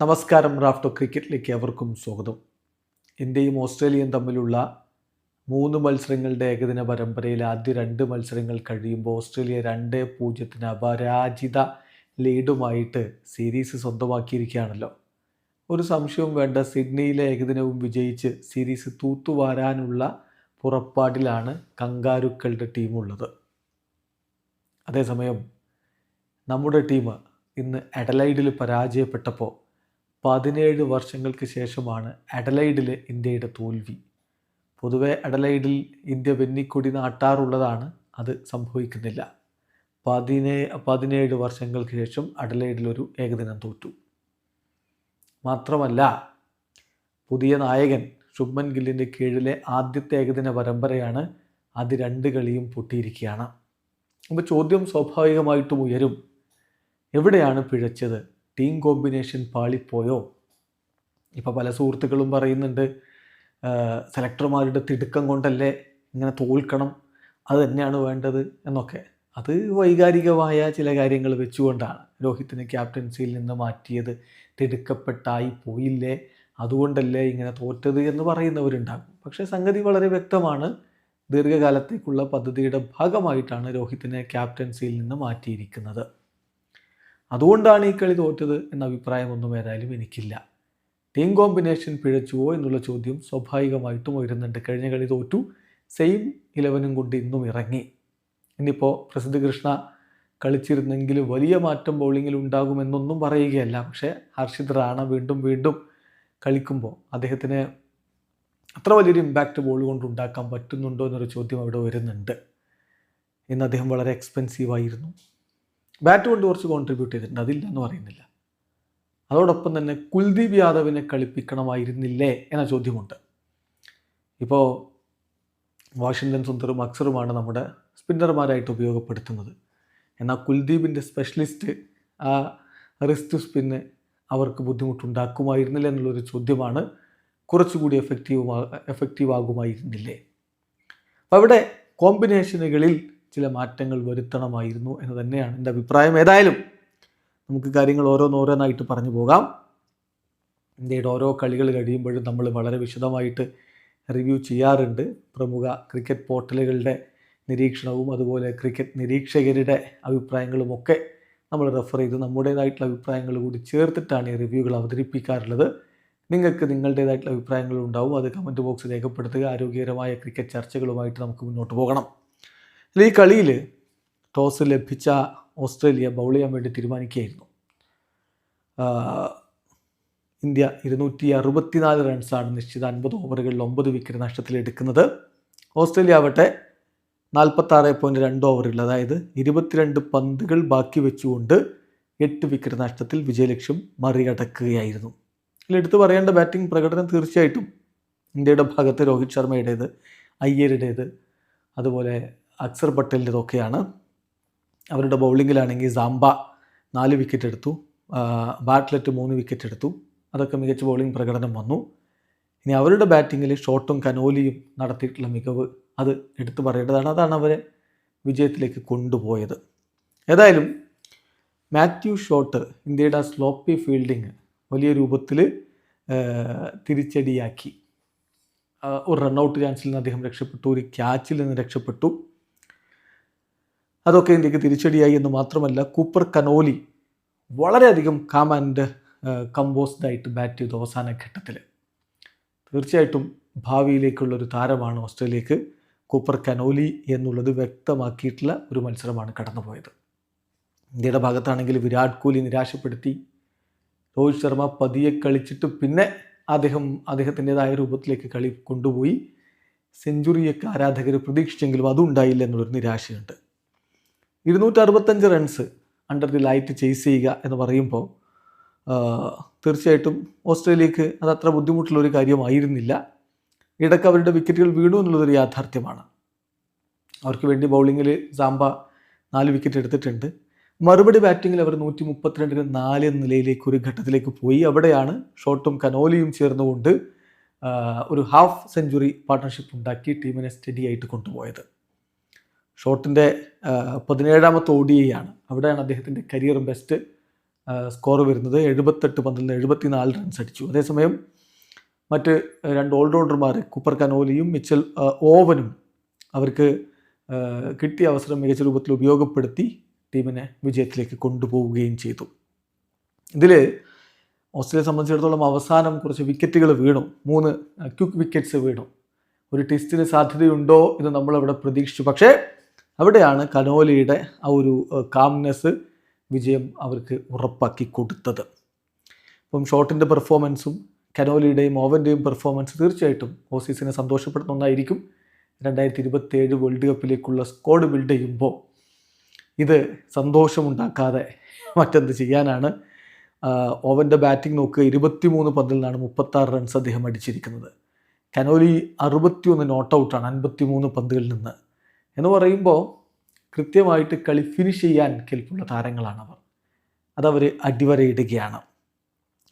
നമസ്കാരം റാഫ്റ്റോ ക്രിക്കറ്റിലേക്ക് അവർക്കും സ്വാഗതം. ഇന്ത്യയും ഓസ്ട്രേലിയയും തമ്മിലുള്ള മൂന്ന് മത്സരങ്ങളുടെ ഏകദിന പരമ്പരയിൽ ആദ്യ രണ്ട് മത്സരങ്ങൾ കഴിയുമ്പോൾ ഓസ്ട്രേലിയ രണ്ട് പൂജ്യത്തിന് അപരാജിത ലീഡുമായിട്ട് സീരീസ് സ്വന്തമാക്കിയിരിക്കുകയാണല്ലോ. ഒരു സംശയവും വേണ്ട സിഡ്നിയിലെ ഏകദിനവും വിജയിച്ച് സീരീസ് തൂത്തുവാരാനുള്ള പുറപ്പാടിലാണ് കങ്കാരുക്കളുടെ ടീമുള്ളത്. അതേസമയം നമ്മുടെ ടീം ഇന്ന് അഡലൈഡിൽ പരാജയപ്പെട്ടപ്പോൾ പതിനേഴ് വർഷങ്ങൾക്ക് ശേഷമാണ് അഡലൈഡിലെ ഇന്ത്യയുടെ തോൽവി. പൊതുവെ അഡലൈഡിൽ ഇന്ത്യ വെന്നിക്കൊടി നാട്ടാറുള്ളതാണ് അത് സംഭവിക്കുന്നില്ല. പതിനേ പതിനേഴ് വർഷങ്ങൾക്ക് ശേഷം അഡലൈഡിലൊരു ഏകദിനം തോറ്റു. മാത്രമല്ല പുതിയ നായകൻ ശുഭ്മൻ ഗില്ലിന്റെ കീഴിലെ ആദ്യത്തെ ഏകദിന പരമ്പരയാണ് അത് രണ്ട് കളിയും പൊട്ടിയിരിക്കുകയാണ്. അപ്പോൾ ചോദ്യം സ്വാഭാവികമായിട്ടും ഉയരും. എവിടെയാണ് പിഴച്ചത്? ടീം കോമ്പിനേഷൻ പാളിപ്പോയോ? ഇപ്പോൾ പല സുഹൃത്തുക്കളും പറയുന്നുണ്ട് സെലക്ടർമാരുടെ തിടുക്കം കൊണ്ടല്ലേ ഇങ്ങനെ തോൽക്കണം അത് തന്നെയാണ് വേണ്ടത് എന്നൊക്കെ. അത് വൈകാരികമായ ചില കാര്യങ്ങൾ വെച്ചുകൊണ്ടാണ് രോഹിത്തിനെ ക്യാപ്റ്റൻസിയിൽ നിന്ന് മാറ്റിയത്. തിടുക്കപ്പെട്ടായി പോയില്ലേ അതുകൊണ്ടല്ലേ ഇങ്ങനെ തോറ്റത് എന്ന് പറയുന്നവരുണ്ടാകും. പക്ഷേ സംഗതി വളരെ വ്യക്തമാണ്. ദീർഘകാലത്തേക്കുള്ള പദ്ധതിയുടെ ഭാഗമായിട്ടാണ് രോഹിത്തിനെ ക്യാപ്റ്റൻസിയിൽ നിന്ന് മാറ്റിയിരിക്കുന്നത്. അതുകൊണ്ടാണ് ഈ കളി തോറ്റത് എന്ന അഭിപ്രായമൊന്നും ഏതായാലും എനിക്കില്ല. ടീം കോമ്പിനേഷൻ പിഴച്ചുവോ എന്നുള്ള ചോദ്യം സ്വാഭാവികമായിട്ടും ഉയരുന്നുണ്ട്. കഴിഞ്ഞ കളി തോറ്റു. സെയിം ഇലവനും കൊണ്ട് ഇന്നും ഇറങ്ങി. ഇനിയിപ്പോൾ പ്രസിദ്ധ കൃഷ്ണ കളിച്ചിരുന്നെങ്കിൽ വലിയ മാറ്റം ബൗളിങ്ങിൽ ഉണ്ടാകുമെന്നൊന്നും പറയുകയല്ല. പക്ഷേ ഹർഷിത് റാണ വീണ്ടും വീണ്ടും കളിക്കുമ്പോൾ അദ്ദേഹത്തിന് അത്ര വലിയൊരു ഇമ്പാക്റ്റ് ബോൾ കൊണ്ട് ഉണ്ടാക്കാൻ പറ്റുന്നുണ്ടോ എന്നൊരു ചോദ്യം അവിടെ വരുന്നുണ്ട് ഇന്ന് അദ്ദേഹം വളരെ എക്സ്പെൻസീവ് ആയിരുന്നു. ബാറ്റ് കൊണ്ട് കുറച്ച് കോൺട്രിബ്യൂട്ട് ചെയ്തിട്ടുണ്ട്. അതില്ല എന്ന് പറയുന്നില്ല. അതോടൊപ്പം തന്നെ കുൽദീപ് യാദവിനെ കളിപ്പിക്കണമായിരുന്നില്ലേ എന്ന ചോദ്യമുണ്ട്. ഇപ്പോൾ വാഷിങ്ടൺ സുന്ദറും അക്സറുമാണ് നമ്മുടെ സ്പിന്നർമാരായിട്ട് ഉപയോഗപ്പെടുത്തുന്നത്. എന്നാൽ കുൽദീപിന്റെ സ്പെഷ്യലിസ്റ്റ് ആ റിസ്റ്റ് സ്പിന്ന് അവർക്ക് ബുദ്ധിമുട്ടുണ്ടാക്കുമായിരുന്നില്ല എന്നുള്ളൊരു ചോദ്യമാണ് കുറച്ചുകൂടി എഫക്റ്റീവ് എഫക്റ്റീവ് ആകുമായിരുന്നില്ലേ? അപ്പോൾ അവിടെ കോമ്പിനേഷനുകളിൽ ചില മാറ്റങ്ങൾ വരുത്തണമായിരുന്നു എന്ന് തന്നെയാണ് എന്റെ അഭിപ്രായം. ഏതായാലും നമുക്ക് കാര്യങ്ങൾ ഓരോന്നോരോന്നായിട്ട് പറഞ്ഞു പോകാം. ഇന്ത്യയുടെ ഓരോ കളികൾ കഴിയുമ്പോഴും നമ്മൾ വളരെ വിശദമായിട്ട് റിവ്യൂ ചെയ്യാറുണ്ട്. പ്രമുഖ ക്രിക്കറ്റ് പോർട്ടലുകളുടെ നിരീക്ഷണവും അതുപോലെ ക്രിക്കറ്റ് നിരീക്ഷകരുടെ അഭിപ്രായങ്ങളും ഒക്കെ നമ്മൾ റെഫർ ചെയ്ത് നമ്മുടേതായിട്ടുള്ള അഭിപ്രായങ്ങൾ കൂടി ചേർത്തിട്ടാണ് ഈ റിവ്യൂകൾ അവതരിപ്പിക്കാറുള്ളത്. നിങ്ങൾക്ക് നിങ്ങളുടേതായിട്ടുള്ള അഭിപ്രായങ്ങളുണ്ടാവും അത് കമന്റ് ബോക്സിൽ രേഖപ്പെടുത്തുക. ആരോഗ്യകരമായ ക്രിക്കറ്റ് ചർച്ചകളുമായിട്ട് നമുക്ക് മുന്നോട്ട് പോകണം. ഈ കളിയിൽ ടോസ് ലഭിച്ച ഓസ്ട്രേലിയ ബൗൾ ചെയ്യാൻ വേണ്ടി തീരുമാനിക്കുകയായിരുന്നു. ഇന്ത്യ ഇരുന്നൂറ്റി അറുപത്തിനാല് റൺസാണ് നിശ്ചിത അൻപത് ഓവറുകളിൽ ഒമ്പത് വിക്കറ്റ് നഷ്ടത്തിൽ എടുക്കുന്നത്. ഓസ്ട്രേലിയ ആവട്ടെ നാൽപ്പത്താറ് പോയിന്റ് രണ്ട് ഓവറിൽ അതായത് ഇരുപത്തിരണ്ട് പന്തുകൾ ബാക്കി വെച്ചുകൊണ്ട് എട്ട് വിക്കറ്റ് നഷ്ടത്തിൽ വിജയലക്ഷ്യം മറികടക്കുകയായിരുന്നു. അതിൽ എടുത്തു പറയേണ്ട ബാറ്റിംഗ് പ്രകടനം തീർച്ചയായിട്ടും ഇന്ത്യയുടെ ഭാഗത്ത് രോഹിത് ശർമ്മയുടേത് അയ്യരുടേത് അതുപോലെ അക്സർ പട്ടേലിന്റെതൊക്കെയാണ്. അവരുടെ ബൗളിങ്ങിലാണെങ്കിൽ സാംബ നാല് വിക്കറ്റ് എടുത്തു. ബാറ്റ്ലറ്റ് മൂന്ന് വിക്കറ്റ് എടുത്തു. അതൊക്കെ മികച്ച ബൗളിംഗ് പ്രകടനം വന്നു. ഇനി അവരുടെ ബാറ്റിങ്ങിൽ ഷോട്ടും കനോലിയും നടത്തിയിട്ടുള്ള മികവ് അത് എടുത്തു പറയേണ്ടതാണ്. അതാണ് അവരെ വിജയത്തിലേക്ക് കൊണ്ടുപോയത്. ഏതായാലും മാത്യു ഷോട്ട് ഇന്ത്യയുടെ ആ സ്ലോപ്പി ഫീൽഡിങ് വലിയ രൂപത്തിൽ തിരിച്ചടിയാക്കി. ഒരു റണ്ണൗട്ട് ചാൻസിൽ നിന്ന് അദ്ദേഹം രക്ഷപ്പെട്ടു ഒരു ക്യാച്ചിൽ നിന്ന് രക്ഷപ്പെട്ടു. അതൊക്കെ ഇന്ത്യയ്ക്ക് തിരിച്ചടിയായി എന്ന് മാത്രമല്ല കൂപ്പർ കനോലി വളരെയധികം കാം ആൻഡ് കമ്പോസ്ഡ് ആയിട്ട് ബാറ്റ് ചെയ്തു അവസാന ഘട്ടത്തിൽ. തീർച്ചയായിട്ടും ഭാവിയിലേക്കുള്ളൊരു താരമാണ് ഓസ്ട്രേലിയക്ക് കൂപ്പർ കനോലി എന്നുള്ളത് വ്യക്തമാക്കിയിട്ടുള്ള ഒരു മത്സരമാണ് കടന്നുപോയത്. ഇന്ത്യയുടെ ഭാഗത്താണെങ്കിൽ വിരാട് കോഹ്ലി നിരാശപ്പെടുത്തി. രോഹിത് ശർമ്മ പതിയെ കളിച്ചിട്ട് പിന്നെ അദ്ദേഹം അദ്ദേഹത്തിന്റെതായ രൂപത്തിലേക്ക് കളി കൊണ്ടുപോയി. സെഞ്ചുറിയൊക്കെ ആരാധകർ പ്രതീക്ഷിച്ചെങ്കിലും അതുണ്ടായില്ല എന്നുള്ളൊരു നിരാശയുണ്ട്. ഇരുന്നൂറ്റി അറുപത്തഞ്ച് runs under the light chase ചെയ്യുക എന്ന് പറയുമ്പോൾ തീർച്ചയായിട്ടും ഓസ്ട്രേലിയക്ക് അത് അത്ര ബുദ്ധിമുട്ടുള്ള ഒരു കാര്യമായിരുന്നില്ല. ഇടയ്ക്ക് അവരുടെ വിക്കറ്റുകൾ വീണു എന്നുള്ളതൊരു യാഥാർത്ഥ്യമാണ്. അവർക്ക് വേണ്ടി ബൗളിങ്ങിൽ സാമ്പ നാല് വിക്കറ്റ് എടുത്തിട്ടുണ്ട്. മറുപടി ബാറ്റിങ്ങിൽ അവർ നൂറ്റി മുപ്പത്തിരണ്ടിന് നാല് എന്ന നിലയിലേക്ക് ഒരു ഘട്ടത്തിലേക്ക് പോയി. അവിടെയാണ് ഷോട്ടും കനോലിയും ചേർന്നുകൊണ്ട് ഒരു ഹാഫ് സെഞ്ചുറി പാർട്ട്ണർഷിപ്പ് ഉണ്ടാക്കി ടീമിനെ സ്റ്റഡി ആയിട്ട് കൊണ്ടുപോയത്. ഷോട്ടിന്റെ പതിനേഴാമത്തെ ഒ ആണ് അവിടെയാണ് അദ്ദേഹത്തിന്റെ കരിയർ ബെസ്റ്റ് സ്കോർ വരുന്നത്. എഴുപത്തെട്ട് പന്തിൽ നിന്ന് എഴുപത്തിനാല് റൺസ് അടിച്ചു. അതേസമയം മറ്റ് രണ്ട് ഓൾറൗണ്ടർമാർ കുപ്പർ കനോലിയും മിച്ചൽ ഓവനും അവർക്ക് കിട്ടിയ അവസരം മികച്ച രൂപത്തിൽ ഉപയോഗപ്പെടുത്തി ടീമിനെ വിജയത്തിലേക്ക് കൊണ്ടുപോവുകയും ചെയ്തു. ഇതിൽ ഓസ്ട്രേലിയയെ സംബന്ധിച്ചിടത്തോളം അവസാനം കുറച്ച് വിക്കറ്റുകൾ വീണു. മൂന്ന് ക്യുക്ക് വിക്കറ്റ്സ് വീണു. ഒരു ടെസ്റ്റിന് സാധ്യതയുണ്ടോ എന്ന് നമ്മളവിടെ പ്രതീക്ഷിച്ചു. പക്ഷേ അവിടെയാണ് കനോലിയുടെ ആ ഒരു കാംനെസ് വിജയം അവർക്ക് ഉറപ്പാക്കി കൊടുത്തത്. അപ്പം ഷോട്ടിന്റെ പെർഫോമൻസും കനോലിയുടെയും ഓവന്റെയും പെർഫോമൻസ് തീർച്ചയായിട്ടും ഓസീസിനെ സന്തോഷപ്പെടുന്ന ഒന്നായിരിക്കും. രണ്ടായിരത്തി ഇരുപത്തി ഏഴ് വേൾഡ് കപ്പിലേക്കുള്ള സ്ക്വാഡ് ബിൽഡ് ചെയ്യുമ്പോൾ ഇത് സന്തോഷമുണ്ടാക്കാതെ മറ്റെന്ത് ചെയ്യാനാണ്? ഓവന്റെ ബാറ്റിംഗ് നോക്കുക ഇരുപത്തിമൂന്ന് പന്തിൽ നിന്നാണ് മുപ്പത്താറ് റൺസ് അദ്ദേഹം അടിച്ചിരിക്കുന്നത്. കനോലി അറുപത്തിയൊന്ന് നോട്ട് ഔട്ടാണ് അൻപത്തിമൂന്ന് പന്തുകളിൽ നിന്ന് എന്ന് പറയുമ്പോൾ കൃത്യമായിട്ട് കളി ഫിനിഷ് ചെയ്യാൻ കെൽപ്പുള്ള താരങ്ങളാണ് അവർ അതവർ അടിവരയിടുകയാണ്.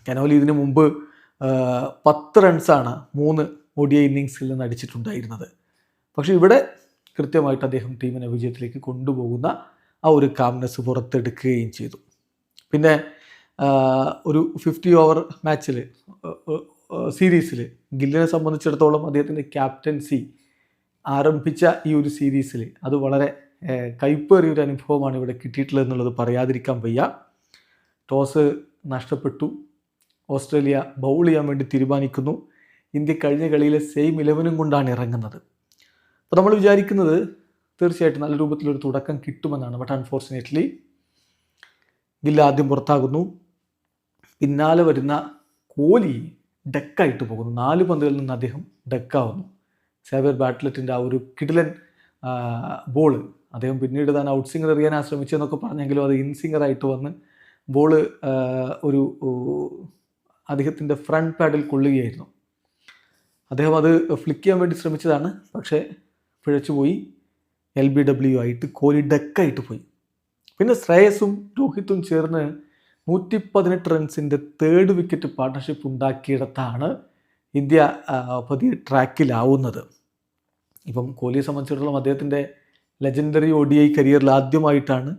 കനോലി ഇതിനു മുമ്പ് പത്ത് റൺസാണ് മൂന്ന് ഒ ഇന്നിങ്സിൽ നിന്ന് അടിച്ചിട്ടുണ്ടായിരുന്നത്. പക്ഷേ ഇവിടെ കൃത്യമായിട്ട് അദ്ദേഹം ടീമിനെ വിജയത്തിലേക്ക് കൊണ്ടുപോകുന്ന ആ ഒരു കാംനെസ് പുറത്തെടുക്കുകയും ചെയ്തു. പിന്നെ ഒരു ഫിഫ്റ്റി ഓവർ മാച്ചിൽ സീരീസിൽ ഗില്ലിനെ സംബന്ധിച്ചിടത്തോളം അദ്ദേഹത്തിന്റെ ക്യാപ്റ്റൻസി ആരംഭിച്ച ഈ ഒരു സീരീസിൽ അത് വളരെ കൈപ്പേറിയ ഒരു അനുഭവമാണ് ഇവിടെ കിട്ടിയിട്ടുള്ളത് എന്നുള്ളത് പറയാതിരിക്കാൻ വയ്യ. ടോസ് നഷ്ടപ്പെട്ടു. ഓസ്ട്രേലിയ ബൗൾ ചെയ്യാൻ വേണ്ടി തീരുമാനിക്കുന്നു. ഇന്ത്യ കഴിഞ്ഞ കളിയിലെ സെയിം ഇലവനും കൊണ്ടാണ് ഇറങ്ങുന്നത്. അപ്പോൾ നമ്മൾ വിചാരിക്കുന്നത് തീർച്ചയായിട്ടും നല്ല രൂപത്തിലൊരു തുടക്കം കിട്ടുമെന്നാണ്. ബട്ട് അൺഫോർച്ചുനേറ്റ്ലി ഗില്ല ആദ്യം പുറത്താകുന്നു. പിന്നാലെ വരുന്ന കോഹ്ലി ഡെക്കായിട്ട് പോകുന്നു. നാല് പന്തുകളിൽ നിന്ന് അദ്ദേഹം ഡെക്കാവുന്നു. സേവിയർ ബാറ്റ്ലറ്റിന്റെ ആ ഒരു കിടിലൻ ബോൾ അദ്ദേഹം പിന്നീട് താൻ ഔട്ട് സിംഗർ എറിയാൻ ആശ്രമിച്ചെന്നൊക്കെ പറഞ്ഞെങ്കിലും അത് ഇൻ സിംഗറായിട്ട് വന്ന് ബോൾ ഒരു അദ്ദേഹത്തിന്റെ ഫ്രണ്ട് പാഡിൽ കൊള്ളുകയായിരുന്നു. അദ്ദേഹം അത് ഫ്ലിക്ക് ചെയ്യാൻ വേണ്ടി ശ്രമിച്ചതാണ്. പക്ഷേ പിഴച്ചുപോയി എൽ ബി ഡബ്ല്യു ആയിട്ട് കോഹ്ലി ഡെക്കായിട്ട് പോയി. പിന്നെ ശ്രേയസും രോഹിത്തും ചേർന്ന് നൂറ്റി പതിനെട്ട് റൺസിന്റെ തേർഡ് വിക്കറ്റ് പാർട്ണർഷിപ്പ് ഉണ്ടാക്കിയിടത്താണ് ഇന്ത്യ പതിയെ ട്രാക്കിലാവുന്നത്. ഇപ്പം കോഹ്ലിയെ സംബന്ധിച്ചിടത്തോളം അദ്ദേഹത്തിന്റെ ലെജൻഡറി ഒ ഡി ഐ കരിയറിൽ ആദ്യമായിട്ടാണ്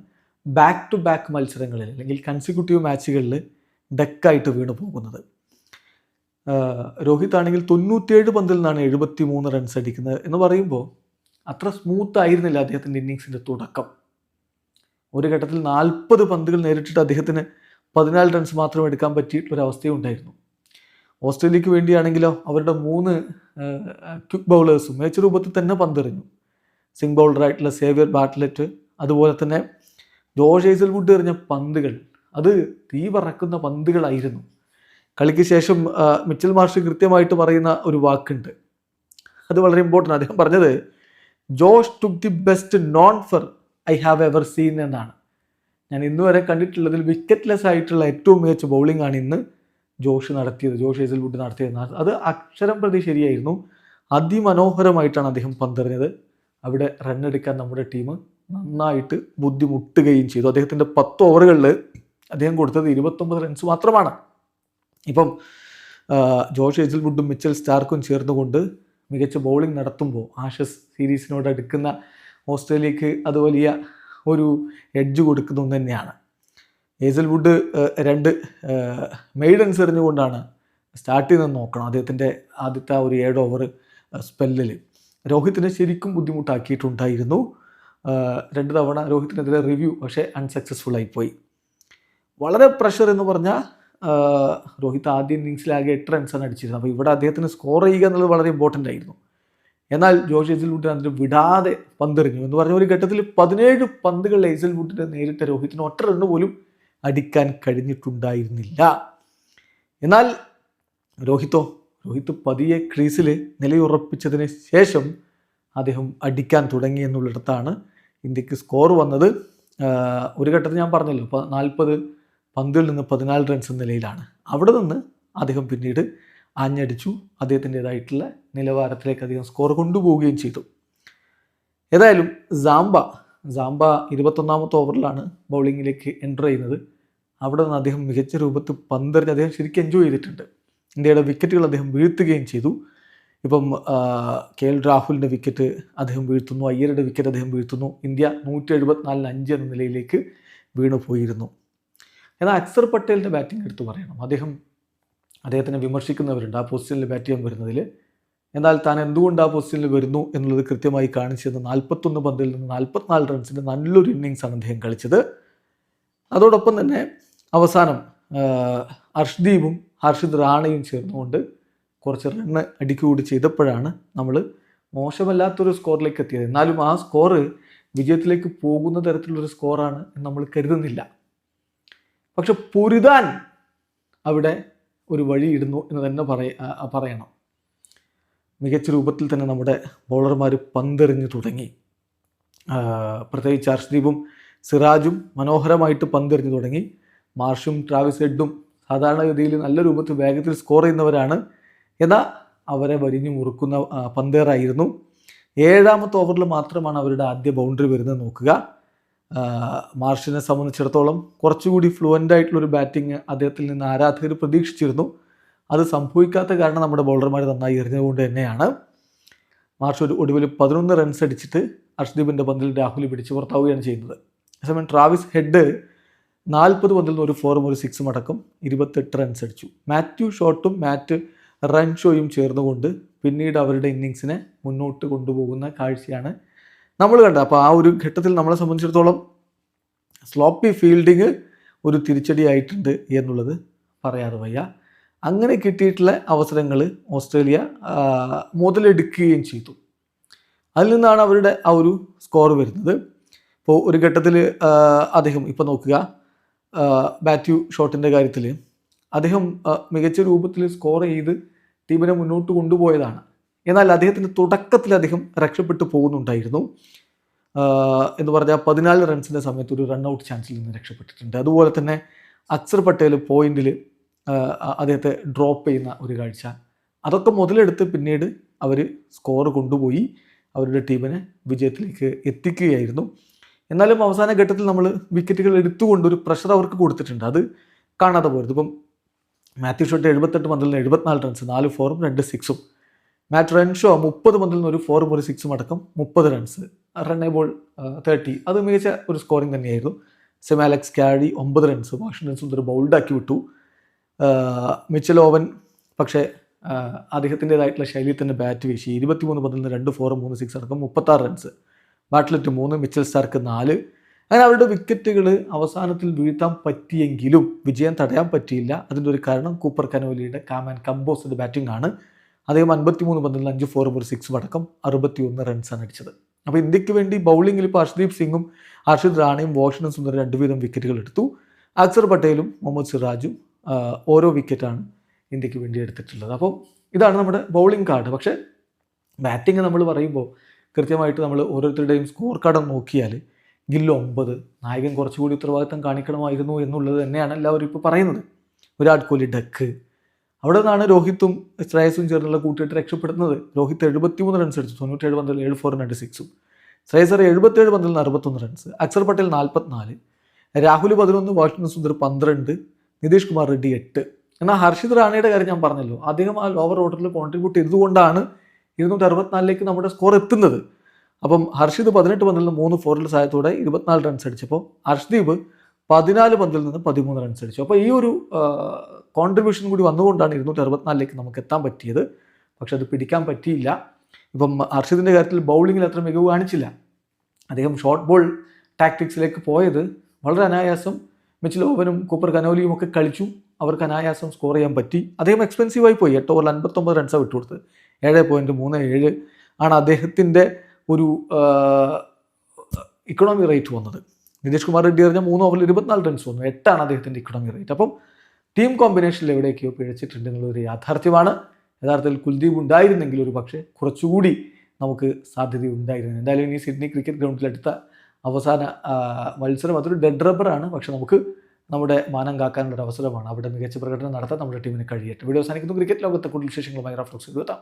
ബാക്ക് ടു ബാക്ക് മത്സരങ്ങളിൽ അല്ലെങ്കിൽ കൺസിക്യൂട്ടീവ് മാച്ചുകളിൽ ഡെക്കായിട്ട് വീണു പോകുന്നത്. രോഹിത് ആണെങ്കിൽ തൊണ്ണൂറ്റിയേഴ് പന്തിൽ നിന്നാണ് എഴുപത്തി മൂന്ന് റൺസ് അടിക്കുന്നത് എന്ന് പറയുമ്പോൾ അത്ര സ്മൂത്ത് ആയിരുന്നില്ല അദ്ദേഹത്തിന്റെ ഇന്നിങ്സിന്റെ തുടക്കം. ഒരു ഘട്ടത്തിൽ നാൽപ്പത് പന്തുകൾ നേരിട്ടിട്ട് അദ്ദേഹത്തിന് പതിനാല് റൺസ് മാത്രം എടുക്കാൻ പറ്റിയിട്ടുള്ള അവസ്ഥയും ഉണ്ടായിരുന്നു ഓസ്ട്രേലിയക്ക് വേണ്ടിയാണെങ്കിലോ അവരുടെ മൂന്ന് ക്വിക്ക് ബൗളേഴ്സും മികച്ച രൂപത്തിൽ തന്നെ പന്തെറിഞ്ഞു. സിംഗ് ബൗളറായിട്ടുള്ള സേവിയർ ബാറ്റ്ലറ്റ് അതുപോലെ തന്നെ ജോഷ് ഹേസൽവുഡ് എറിഞ്ഞ പന്തുകൾ അത് തീ പറക്കുന്ന പന്തുകളായിരുന്നു. കളിക്ക് ശേഷം മിച്ചൽ മാർഷ് കൃത്യമായിട്ട് പറയുന്ന ഒരു വാക്കുണ്ട്. അത് വളരെ ഇമ്പോർട്ടന്റ് അദ്ദേഹം പറഞ്ഞത് Josh took the best none for I have ever seen എന്നാണ്. ഞാൻ ഇന്നുവരെ കണ്ടിട്ടുള്ളതിൽ വിക്കറ്റ്ലെസ് ആയിട്ടുള്ള ഏറ്റവും മികച്ച ബൗളിംഗ് ആണ് ഇന്ന് ജോഷ് നടത്തിയത് ജോഷ് ഹേസൽവുഡ് നടത്തിയത് അത് അക്ഷരം പ്രതി ശരിയായിരുന്നു. അതിമനോഹരമായിട്ടാണ് അദ്ദേഹം പന്തെറിഞ്ഞത്. അവിടെ റണ്ണെടുക്കാൻ നമ്മുടെ ടീം നന്നായിട്ട് ബുദ്ധിമുട്ടുകയും ചെയ്തു. അദ്ദേഹത്തിന്റെ പത്ത് ഓവറുകളിൽ അദ്ദേഹം കൊടുത്തത് ഇരുപത്തൊമ്പത് റൺസ് മാത്രമാണ്. ഇപ്പം ജോഷ് ഹേസൽവുഡും മിച്ചൽ സ്റ്റാർക്കും ചേർന്നുകൊണ്ട് മികച്ച ബൗളിംഗ് നടത്തുമ്പോൾ ആഷസ് സീരീസിനോട് അടുക്കുന്ന ഓസ്ട്രേലിയക്ക് അത് വലിയ ഒരു എഡ്ജ് കൊടുക്കുന്ന തന്നെയാണ്. ഹേസൽവുഡ് ഏഹ്, രണ്ട് മെയ്ഡൻസ് എറിഞ്ഞുകൊണ്ടാണ് സ്റ്റാർട്ട് ചെയ്തെന്ന് നോക്കണം അദ്ദേഹത്തിന്റെ ആദ്യത്തെ ആ ഒരു ഏഴ് ഓവർ സ്പെല്ലിൽ രോഹിത്തിനെ ശരിക്കും ബുദ്ധിമുട്ടാക്കിയിട്ടുണ്ടായിരുന്നു. രണ്ട് തവണ രോഹിത്തിനെതിരെ റിവ്യൂ പക്ഷേ അൺസക്സസ്ഫുൾ ആയിപ്പോയി. വളരെ പ്രഷർ എന്ന് പറഞ്ഞാൽ രോഹിത് ആദ്യ ഇന്നിങ്സിലാകെ എട്ട് റൺസാണ് അടിച്ചിരുന്നത്. അപ്പോൾ ഇവിടെ അദ്ദേഹത്തിന് സ്കോർ ചെയ്യുക എന്നുള്ളത് വളരെ ഇമ്പോർട്ടന്റ് ആയിരുന്നു. എന്നാൽ ജോഷ് ഏസൽവുഡിന് അതിന് വിടാതെ പന്തെറിഞ്ഞു. എന്ന് പറഞ്ഞ ഒരു ഘട്ടത്തിൽ പതിനേഴ് പന്തുകൾ ഏസൽവുഡിനെ നേരിട്ട രോഹിത്തിന് ഒറ്റ റണ്ണ് പോലും അടിക്കാൻ കഴിഞ്ഞിട്ടുണ്ടായിരുന്നില്ല. എന്നാൽ രോഹിത്തോ രോഹിത് പതിയെ ക്രീസിൽ നിലയുറപ്പിച്ചതിന് ശേഷം അദ്ദേഹം അടിക്കാൻ തുടങ്ങി എന്നുള്ളിടത്താണ് ഇന്ത്യയ്ക്ക് സ്കോർ വന്നത്. ഒരു ഘട്ടത്തിൽ ഞാൻ പറഞ്ഞല്ലോ ഇപ്പോൾ നാൽപ്പത് പന്തിൽ നിന്ന് പതിനാല് റൺസ് എന്ന നിലയിലാണ്. അവിടെ നിന്ന് അദ്ദേഹം പിന്നീട് ആഞ്ഞടിച്ചു. അദ്ദേഹത്തിന്റെതായിട്ടുള്ള നിലവാരത്തിലേക്ക് അദ്ദേഹം സ്കോർ കൊണ്ടുപോവുകയും ചെയ്തു. ഏതായാലും സാംബ സാംബ ഇരുപത്തൊന്നാമത്തെ ഓവറിലാണ് ബൗളിങ്ങിലേക്ക് എന്റർ ചെയ്യുന്നത്. അവിടെ നിന്ന് അദ്ദേഹം മികച്ച രൂപത്തിൽ പന്തെറിഞ്ഞ് അദ്ദേഹം ശരിക്കും എൻജോയ് ചെയ്തിട്ടുണ്ട്. ഇന്ത്യയുടെ വിക്കറ്റുകൾ അദ്ദേഹം വീഴ്ത്തുകയും ചെയ്തു. ഇപ്പം കെ എൽ രാഹുലിന്റെ വിക്കറ്റ് അദ്ദേഹം വീഴ്ത്തുന്നു. അയ്യരുടെ വിക്കറ്റ് അദ്ദേഹം വീഴ്ത്തുന്നു. ഇന്ത്യ നൂറ്റി എഴുപത്തിനാലിന് അഞ്ച് എന്ന നിലയിലേക്ക് വീണു പോയിരുന്നു. എന്നാൽ അക്സർ പട്ടേലിന്റെ ബാറ്റിംഗ് എടുത്ത് പറയണം. അദ്ദേഹം അദ്ദേഹത്തിനെ വിമർശിക്കുന്നവരുണ്ട്. ആ പൊസിഷനിൽ ബാറ്റ് ചെയ്യാൻ വരുന്നതിൽ എന്നാൽ താൻ എന്തുകൊണ്ട് ആ പൊസിഷനിൽ വരുന്നു എന്നുള്ളത് കൃത്യമായി കാണിച്ചത് നാൽപ്പത്തൊന്ന് പന്തിൽ നിന്ന് നാൽപ്പത്തിനാല് റൺസിന്റെ നല്ലൊരു ഇന്നിങ്സാണ് അദ്ദേഹം കളിച്ചത്. അതോടൊപ്പം തന്നെ അവസാനം ഹർഷ്ദീപും ഹർഷിദ് റാണയും ചേർന്നുകൊണ്ട് കുറച്ച് റണ്ണ് അടിക്കുകൂടി ചെയ്തപ്പോഴാണ് നമ്മൾ മോശമല്ലാത്തൊരു സ്കോറിലേക്ക് എത്തിയത്. എന്നാലും ആ സ്കോറ് വിജയത്തിലേക്ക് പോകുന്ന തരത്തിലുള്ളൊരു സ്കോറാണ് നമ്മൾ കരുതുന്നില്ല. പക്ഷെ പൊരുതാൻ അവിടെ ഒരു വഴിയിടുന്നു എന്ന് തന്നെ പറയണം. മികച്ച രൂപത്തിൽ തന്നെ നമ്മുടെ ബൗളർമാർ പന്തെറിഞ്ഞ് തുടങ്ങി. പ്രത്യേകിച്ച് ഹർഷ്ദീപും സിറാജും മനോഹരമായിട്ട് പന്തെറിഞ്ഞ് തുടങ്ങി. മാർഷും ട്രാവിസ് ഹെഡും സാധാരണഗതിയിൽ നല്ല രൂപത്തിൽ വേഗത്തിൽ സ്കോർ ചെയ്യുന്നവരാണ്. എന്നാൽ അവരെ വരിഞ്ഞു മുറുക്കുന്ന പന്തേറായിരുന്നു. ഏഴാമത്തെ ഓവറിൽ മാത്രമാണ് അവരുടെ ആദ്യ ബൗണ്ടറി വരുന്നത് നോക്കുക. മാർഷിനെ സംബന്ധിച്ചിടത്തോളം കുറച്ചുകൂടി ഫ്ലുവന്റ് ആയിട്ടുള്ളൊരു ബാറ്റിംഗ് അദ്ദേഹത്തിൽ നിന്ന് ആരാധകർ പ്രതീക്ഷിച്ചിരുന്നു. അത് സംഭവിക്കാത്ത കാരണം നമ്മുടെ ബൗളർമാർ നന്നായി എറിഞ്ഞതുകൊണ്ട് തന്നെയാണ്. മാർച്ച് ഒരു ഒടുവിൽ പതിനൊന്ന് റൺസ് അടിച്ചിട്ട് അർഷ്ദീപിന്റെ പന്തിൽ രാഹുൽ പിടിച്ച് പുറത്താവുകയാണ് ചെയ്യുന്നത്. അതേസമയം ട്രാവിസ് ഹെഡ് നാൽപ്പത് പന്തിൽ നിന്ന് ഒരു ഫോറും ഒരു സിക്സും അടക്കം ഇരുപത്തെട്ട് റൺസ് അടിച്ചു. മാത്യു ഷോട്ടും മാറ്റ് റൺഷോയും ചേർന്നുകൊണ്ട് പിന്നീട് അവരുടെ ഇന്നിങ്സിനെ മുന്നോട്ട് കൊണ്ടുപോകുന്ന കാഴ്ചയാണ് നമ്മൾ കണ്ടത്. അപ്പോൾ ആ ഒരു ഘട്ടത്തിൽ നമ്മളെ സംബന്ധിച്ചിടത്തോളം സ്ലോപ്പി ഫീൽഡിങ് ഒരു തിരിച്ചടിയായിട്ടുണ്ട് എന്നുള്ളത് പറയാതെ വയ്യ. അങ്ങനെ കിട്ടിയിട്ടുള്ള അവസരങ്ങൾ ഓസ്ട്രേലിയ മുതലെടുക്കുകയും ചെയ്തു. അതിൽ നിന്നാണ് അവരുടെ ആ ഒരു സ്കോർ വരുന്നത്. ഇപ്പോൾ ഒരു ഘട്ടത്തിൽ അദ്ദേഹം ഇപ്പോൾ നോക്കുക മാത്യു ഷോട്ടിന്റെ കാര്യത്തിൽ അദ്ദേഹം മികച്ച രൂപത്തിൽ സ്കോർ ചെയ്ത് ടീമിനെ മുന്നോട്ട് കൊണ്ടുപോയതാണ്. എന്നാൽ അദ്ദേഹത്തിന്റെ തുടക്കത്തിൽ അദ്ദേഹം രക്ഷപ്പെട്ടു പോകുന്നുണ്ടായിരുന്നു. എന്ന് പറഞ്ഞാൽ പതിനാല് റൺസിന്റെ സമയത്ത് ഒരു റൺ ഔട്ട് ചാൻസിൽ നിന്ന് രക്ഷപ്പെട്ടിട്ടുണ്ട്. അതുപോലെ തന്നെ അക്സർ പട്ടേൽ പോയിന്റിൽ അദ്ദേഹത്തെ ഡ്രോപ്പ് ചെയ്യുന്ന ഒരു കാഴ്ച. അതൊക്കെ മുതലെടുത്ത് പിന്നീട് അവർ സ്കോർ കൊണ്ടുപോയി. അവരുടെ ടീമിനെ വിജയത്തിലേക്ക് എത്തിക്കുകയായിരുന്നു. എന്നാലും അവസാന ഘട്ടത്തിൽ നമ്മൾ വിക്കറ്റുകൾ എടുത്തുകൊണ്ട് ഒരു പ്രഷർ അവർക്ക് കൊടുത്തിട്ടുണ്ട്. അത് കാണാതെ പോയത്. ഇപ്പം മാത്യു ഷോട്ട് എഴുപത്തെട്ട് പന്തിൽ എഴുപത്തിനാല് റൺസ് നാല് ഫോറും രണ്ട് സിക്സും മാറ്റ് റൺഷോ മുപ്പത് പന്തിൽ ഒരു ഫോറും ഒരു സിക്സും അടക്കം മുപ്പത് റൺസ് റണ്ണേബോൾ ബോൾ തേർട്ടി അത് മികച്ച ഒരു സ്കോറിംഗ് തന്നെയായിരുന്നു. സെമാലക്സ് കാഡി ഒമ്പത് റൺസ് വാഷിംഗ്ടൺ സുന്ദർ ബൗൾഡാക്കി വിട്ടു. മിച്ചൽ ഓവൻ പക്ഷേ അദ്ദേഹത്തിന്റെതായിട്ടുള്ള ശൈലിയിൽ തന്നെ ബാറ്റ് വീശി. ഇരുപത്തിമൂന്ന് പതിനൊന്ന് രണ്ട് ഫോർ മൂന്ന് സിക്സ് അടക്കം മുപ്പത്താറ് റൺസ് ബാറ്റ്ലറ്റ് മൂന്ന് മിച്ചൽ സ്റ്റാർക്ക് നാല്. അങ്ങനെ അവരുടെ വിക്കറ്റുകൾ അവസാനത്തിൽ വീഴ്ത്താൻ പറ്റിയെങ്കിലും വിജയം തടയാൻ പറ്റിയില്ല. അതിന്റെ ഒരു കാരണം കൂപ്പർ കനോലിയുടെ കാം ആൻഡ് കമ്പോസ്ഡ് ബാറ്റിംഗ് ആണ്. അദ്ദേഹം അൻപത്തിമൂന്ന് പന്തിൽ അഞ്ച് ഫോർ ഒരു സിക്സ് അടക്കം അറുപത്തി ഒന്ന് റൺസാണ് അടിച്ചത്. അപ്പോൾ ഇന്ത്യയ്ക്ക് വേണ്ടി ബൗളിങ്ങിൽ ഇപ്പോൾ ഹർഷദീപ് സിംഗും ഹർഷിദ് റാണയും വാഷിംഗ്ടൺ സുന്ദർ രണ്ടുവീതം വിക്കറ്റുകൾ എടുത്തു. അക്സർ പട്ടേലും മുഹമ്മദ് സിറാജും ഓരോ വിക്കറ്റാണ് ഇന്ത്യയ്ക്ക് വേണ്ടി എടുത്തിട്ടുള്ളത്. അപ്പോൾ ഇതാണ് നമ്മുടെ ബൗളിംഗ് കാർഡ് പക്ഷേ ബാറ്റിംഗ് നമ്മൾ പറയുമ്പോൾ കൃത്യമായിട്ട് നമ്മൾ ഓരോരുത്തരുടെയും സ്കോർ കാർഡ് നോക്കിയാൽ ഗില്ല് ഒമ്പത് നായകൻ കുറച്ചുകൂടി ഉത്തരവാദിത്തം കാണിക്കണമായിരുന്നു എന്നുള്ളത് തന്നെയാണ് എല്ലാവരും ഇപ്പോൾ പറയുന്നത്. വിരാട് കോഹ്ലി ഡക്ക്. അവിടെ നിന്നാണ് രോഹിത്തും ശ്രേയസും ചേർന്നുള്ള കൂട്ടിയിട്ട് രക്ഷപ്പെടുന്നത്. രോഹിത് എഴുപത്തിമൂന്ന് റൺസ് അടിച്ചു തൊണ്ണൂറ്റേഴ് പന്തിൽ ഏഴ് ഫോർ രണ്ട് സിക്സും ശ്രേയസർ എഴുപത്തേഴ് പന്തിൽ നിന്ന് അറുപത്തൊന്ന് റൺസ് അക്സർ പട്ടേൽ നാൽപ്പത്തിനാല്. രാഹുൽ പതിനൊന്ന് വാഷിംഗ്ടൺ സുന്ദർ പന്ത്രണ്ട്. നിതീഷ് കുമാർ റെഡ്ഡി എട്ട്. എന്നാൽ ഹർഷിത് റാണയുടെ കാര്യം ഞാൻ പറഞ്ഞല്ലോ. അദ്ദേഹം ആ ലോവർ ഓർഡറിൽ കോൺട്രിബ്യൂട്ട് ചെയ്തുകൊണ്ടാണ് ഇരുന്നൂറ്റി അറുപത്തിനാലിലേക്ക് നമ്മുടെ സ്കോർ എത്തുന്നത്. അപ്പം ഹർഷിത് പതിനെട്ട് പന്തിൽ നിന്ന് മൂന്ന് ഫോറിൽ സഹായത്തോടെ ഇരുപത്തിനാല് റൺസ് അടിച്ചപ്പോൾ ഹർഷ്ദീപ് പതിനാല് പന്തിൽ നിന്ന് പതിമൂന്ന് റൺസ് അടിച്ചു. അപ്പോൾ ഈ ഒരു കോൺട്രിബ്യൂഷൻ കൂടി വന്നുകൊണ്ടാണ് ഇരുന്നൂറ്റി അറുപത്തിനാലിലേക്ക് നമുക്ക് എത്താൻ പറ്റിയത്. പക്ഷെ അത് പിടിക്കാൻ പറ്റിയില്ല. ഇപ്പം ഹർഷിതിന്റെ കാര്യത്തിൽ ബൗളിങ്ങിൽ അത്ര മികവ് കാണിച്ചില്ല. അദ്ദേഹം ഷോർട്ട് ബോൾ ടാക്ടിക്സിലേക്ക് പോയത് വളരെ അനായാസം ഓവനും കൂപ്പർ കനോലിയും ഒക്കെ കളിച്ചു. അവർക്ക് അനായാസം സ്കോർ ചെയ്യാൻ പറ്റി. അദ്ദേഹം എക്സ്പെൻസീവായി പോയി. എട്ട് ഓവറിൽ അൻപത്തൊമ്പത് റൺസാണ് വിട്ടുകൊടുത്ത്. ഏഴ് പോയിന്റ് മൂന്ന് ഏഴ് ആണ് അദ്ദേഹത്തിന്റെ ഒരു ഇക്കണോമി റേറ്റ് വന്നത്. നിതീഷ് കുമാർ റെഡ്ഡി എറിഞ്ഞ മൂന്ന് ഓവറിൽ ഇരുപത്തിനാല് റൺസ് വന്നു. എട്ടാണ് അദ്ദേഹത്തിന്റെ ഇക്കണോമി റേറ്റ് അപ്പം ടീം കോമ്പിനേഷനിൽ എവിടെയൊക്കെയോ പിഴച്ചിട്ടുണ്ട് എന്നുള്ളൊരു യാഥാർത്ഥ്യമാണ്. യഥാർത്ഥത്തിൽ കുൽദീപ് ഉണ്ടായിരുന്നെങ്കിൽ ഒരു പക്ഷേ കുറച്ചുകൂടി നമുക്ക് സാധ്യത ഉണ്ടായിരുന്നു. എന്തായാലും ഇനി സിഡ്നി ക്രിക്കറ്റ് ഗ്രൗണ്ടിൽ അടുത്ത അവസാന മത്സരം അതൊരു ഡെഡ് റബ്ബറാണ് പക്ഷെ നമുക്ക് നമ്മുടെ മാനം കാക്കാനുള്ള ഒരു അവസരമാണ് അവിടെ മികച്ച പ്രകടനം നടത്താൻ നമ്മുടെ ടീമിന് കഴിയട്ടെ. വീഡിയോ അവസാനിക്കുന്നു. ക്രിക്കറ്റ് ലോകത്തെ കൂടുതൽ വിശേഷങ്ങളുമായി റഫ്ലോക്സ് എഴുതാം.